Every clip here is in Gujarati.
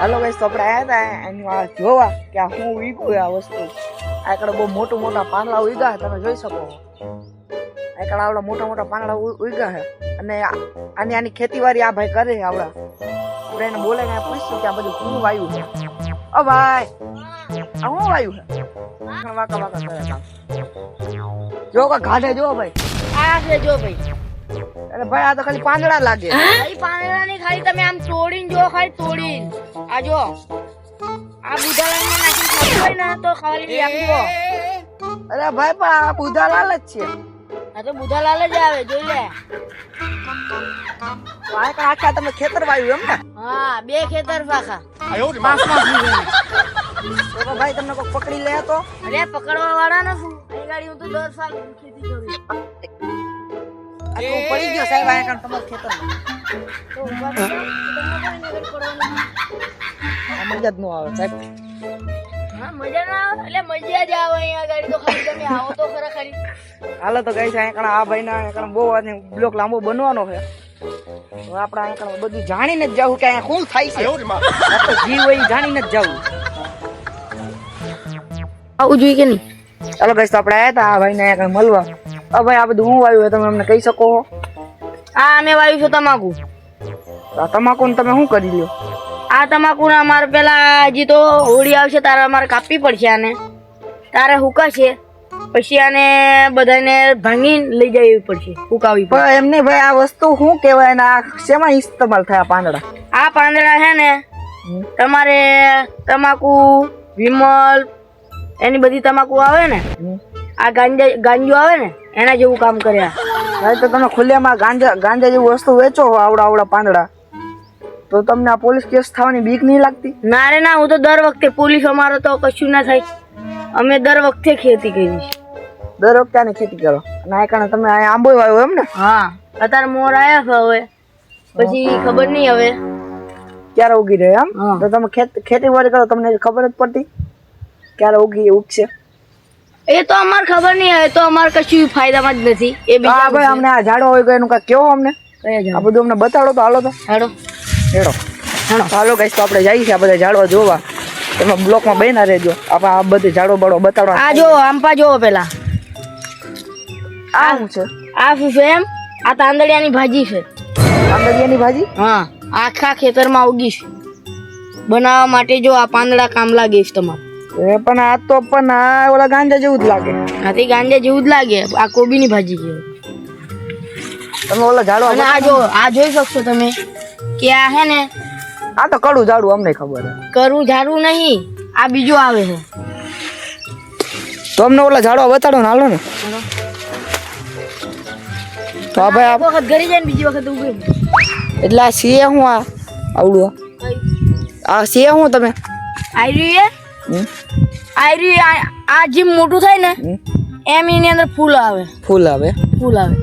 હાલો ગાઈસ તો આપણે આયા હતા એની આ જોવા કે આ શું વીગું આ વસ્તુ. આકડે બહુ મોટું મોટા પાંદડા ઉગ્યા તમે જોઈ શકો આગળ આવડા મોટા મોટા પાંદડા ઉગ્યા છે. અને આની આની ખેતીવાડી આ ભાઈ કરે આવડા. આપણે એને બોલે ને પૂછશું કે આ બધું શું વાયુ છે? ઓ ભાઈ, આ શું વાયુ છે? વાકા વાકા કરે જો ગાઢે જો ભાઈ. આ છે જો ભાઈ. અરે ભાઈ આ તો ખાલી પાંદડા લાગે. ખાલી પાંદડા નહીં ખાલી તમે આમ તોડીને જો ખાલી તોડીને. આ જો. આ બુધાલામાં નાખી હોય ને તો ખાલી આમ જો અરે ભાઈ પણ આ બુધાલાલ જ છે. આ તો બુધાલાલ જ આવે જોઈ લે. આ કા આખા તમે ખેતર વાયું એમ ને? હા બે ખેતર પાખા આયો પાંચ માસ તો ભાઈ તમને કોઈ પકડી લે તો? અરે પકડવા વાળા ને અહીં ગાડી હું તો દર સાલ ખેતી કરું. આ તો પડી ગયો સાહેબ આ કાંઈ તમારા. આ મજા જ ન આવે સાહેબ. હા મજા ના આવે? એટલે મજા જ આવે અહીંયા ગાડી તો ખાલી તમે આવો તો ખરા ખરી હાલો તો ગઈ છે અહીંયા આ ભાઈના અહીંયા બહુ બ્લોક લાંબો બનવાનો છે. આપણે અહીંયા બધું જાણીને જ જવું કે અહીંયા શું થાય છે. જીવ હોય જાણીને જ જવું આવું જોઈએ કે નહીં? ચાલો ગઈ તો આપણે આવ્યા હતા આ ભાઈને અહીંયા મળવા. હવે ભાઈ આ બધું હું વાવ્યું તમે અમને કહી શકો આ અમે વાવ્યું છે તમાકુ. આ તમાકુ તમે શું કરી લ્યો? આ તમાકુ ના અમારે પેલા હજી તો હોળી આવશે તારે અમારે કાપવી પડશે આને. તારે હુકાશે પછી આને બધાને ભાંગી લઈ જવી પડશે હુકાવી પડશે. પણ એમને ભાઈ આ વસ્તુ શું કહેવાય ને આ શેમાં ઇસ્તેમાલ થયા પાંદડા? આ પાંદડા છે ને તમારે તમાકુ વિમલ એની બધી તમાકુ આવે ને. આ ગાંજા ગાંજો આવે ને એના જેવું કામ કર્યા ભાઈ તો તમે ખુલ્લેમાં ગાંજા ગાંજા જેવી વસ્તુ વેચો હો આવડા આવડા પાંદડા. તો તમને આ પોલીસ કેસ થવાની બીક નહીં લાગતી? ના રે ના હું તો દર વખતે પોલીસ અમારો તો કશું ના થાય. અમે દર વખતે ખેતી કરી દર વખતે આની ખેતી કરો. અને આ કારણે તમે અહીંયા આંબો આવ્યો એમ ને હા અત્યારે મોર આયા છે હવે. પછી ખબર નહીં હવે. ક્યારે ઉગી રહ્યો એમ? તો તમે ખેત ખેતીવાડી કરો તમને ખબર જ પડતી. ક્યારે ઉગી ઉગશે? એ તો અમારે ખબર નહીં હવે તો અમારે કશું ફાયદામાં જ નથી. એ બીજા ભાઈ અમને આ ઝાડો હોય એનું કાંઈ કેવો અમને. આ બધું અમને બતાડો તો હાલો તો. હેડો હેડો. હાલો. ગાઈસ તો આપણે જઈએ છીએ આ બધા ઝાડવા જોવા. એમાં બ્લોકમાં બેના રહેજો. આપણે આ બધી ઝાડો બાળો બતાડો આ જો આંપા જોવો પેલા. આ શું છે? આ શું છે એમ? આ તાંદળિયાની ભાજી છે. તાંદડિયાની ભાજી? હા આખા ખેતરમાં ઉગીશ બનાવવા માટે જો આ પાંદડા કામ લાગીશ તમારે. એ પણ આ તો પણ આ ઓલા ગાંજા જેવું જ લાગે. આથી ગાંજા જેવું જ લાગે. આ કોબીની ભાજી છે. તમે ઓલા ઝાડવા અને આ જો આ જોઈ શકશો તમે કે આ હે ને આ તો કડું ઝાડું અમને ખબર છે. કરવું ઝાડું નહીં આ બીજું આવે છે. તો અમને ઓલા ઝાડવા બતાડો ને હાલો ને. તો આ ભાઈ વખત ઘરી જાય ને બીજી વખત ઉગે એટલે આ સીએ હું આ આવડું આ? સીએ હું તમે? આયર્યું હમ? આયર્યું આ જેમ મોટું થાય ને એમ એની અંદર ફૂલ આવે. ફૂલ આવે? ફૂલ આવે.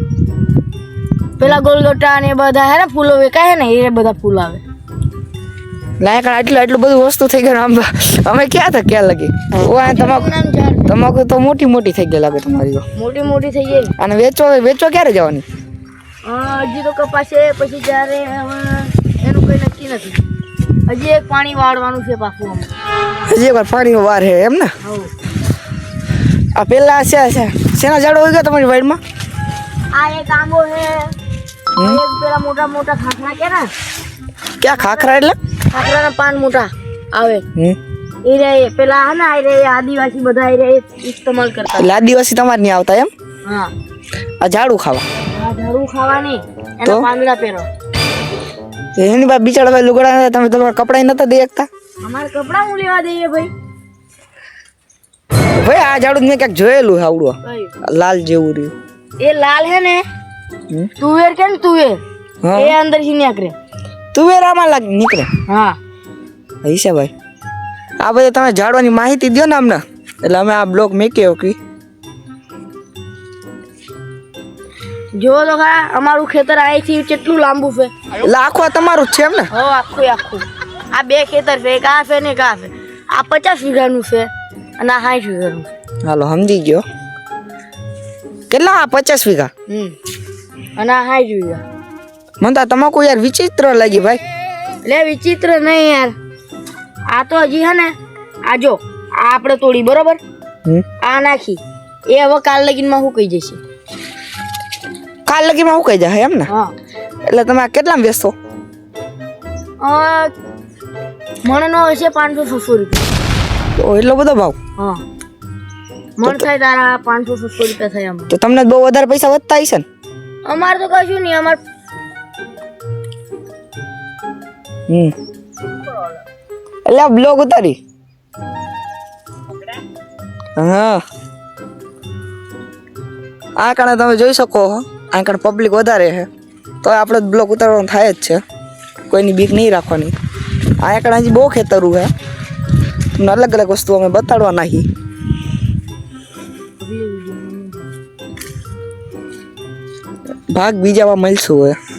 પેલા ગોલગોટા ને બધા હે ને ફૂલો વેકાય ને એ બધા ફૂલ આવે. લાયક આટલું આટલું બધું વસ્તુ થઈ ગયું આમ અમે ક્યાં હતા? ક્યાં લગી? ઓ આ તમાકુ તમાકુ તો મોટી મોટી થઈ ગઈ લાગે તમારી મોટી મોટી થઈ ગઈ. અને વેચો વેચો ક્યારે જવાની? હજી તો કપાશે પછી જ્યારે એનું કોઈ નક્કી નથી. હજી એક પાણી વાળવાનું છે પાછું હજી એકવાર પાણીનો વાર છે એમ ને? આ પેલા છે છે. શેના ઝાડો હોય ગયા તમારી વાઈડમાં આ એક આંબો છે. એક પેલા મોટા મોટા ખાખરા કે ને? ક્યાં ખાખરા એટલે? ખાખરાના પાન મોટા આવે. એ રે પેલા હે ને આ રે આદિવાસી બધા એ રે ઇસ્તેમાલ કરતા. એટલે આદિવાસી તમારે નહીં આવતા એમ? હા. આ ઝાડુ ખાવા. આ ઝાડુ ખાવાની એના પાંદડા પહેરો એની બા બિચારા ભાઈ લુગડા તમે તમારા કપડા નતા દઈ શકતા અમારે કપડા હું લેવા દઈએ ભાઈ? ભાઈ આ ઝાડુ મેં ક્યાંક જોયેલું આવડું લાલ જેવું રહ્યું. એ લાલ હે ને તુવેર કે ને તુવેર. એ અંદરથી નીકળે. તુવેરામાં લાગ નીકળે. હા. હૈસે ભાઈ. આ બધા તમે ઝાડવાની માહિતી દો ને અમને. એટલે અમે આ બ્લોક મેક્યો કે. જો તો ખરા અમારું ખેતર અહીંથી કેટલું લાંબુ છે. લાખો તમારું જ છે એમ ને? હો આખું આખું. આ બે ખેતર છે એક આ છે ને એક આ છે. આ પચાસ વીઘાનું છે અને આ સાઠ વીઘાનું હાલો સમજી ગયો. કેટલા આ પચાસ વીઘા? હમ. અને આ સાઠ વીઘા. મને તો તમાકુ યાર વિચિત્ર લાગી ભાઈ. એટલે વિચિત્ર નહીં યાર. આ તો હજી હે ને આ જો આ આપણે તોડી બરોબર? આ નાખી. એ હવે કાલ લગીનમાં હું કહી જશે? કાલ લગીમાં હું કહી જાય એમ ને એટલે તમે આ કેટલામાં વેચશો મણનો હશે પાંચસો છસો રૂપિયા. તો એટલો બધો ભાવ? હા. મણ થાય તારા પાંચસો છસો રૂપિયા થાય એમ. તો તમને બહુ વધારે પૈસા વધતા હશે ને? અમારે તો કશું નહીં અમાર હમ. એટલે બ્લોગ ઉતારી. હા. આ કારણે તમે જોઈ શકો છો આ કારણે પબ્લિક વધારે છે. તો આપણે બ્લોગ ઉતારવાનું થાય જ છે. કોઈની બીક નહીં રાખવાની. આ કારણે હજી બહુ ખેતરું છે. તમને અલગ અલગ વસ્તુ અમે બતાડવા નાખી. ભાગ બીજામાં મળશું હવે.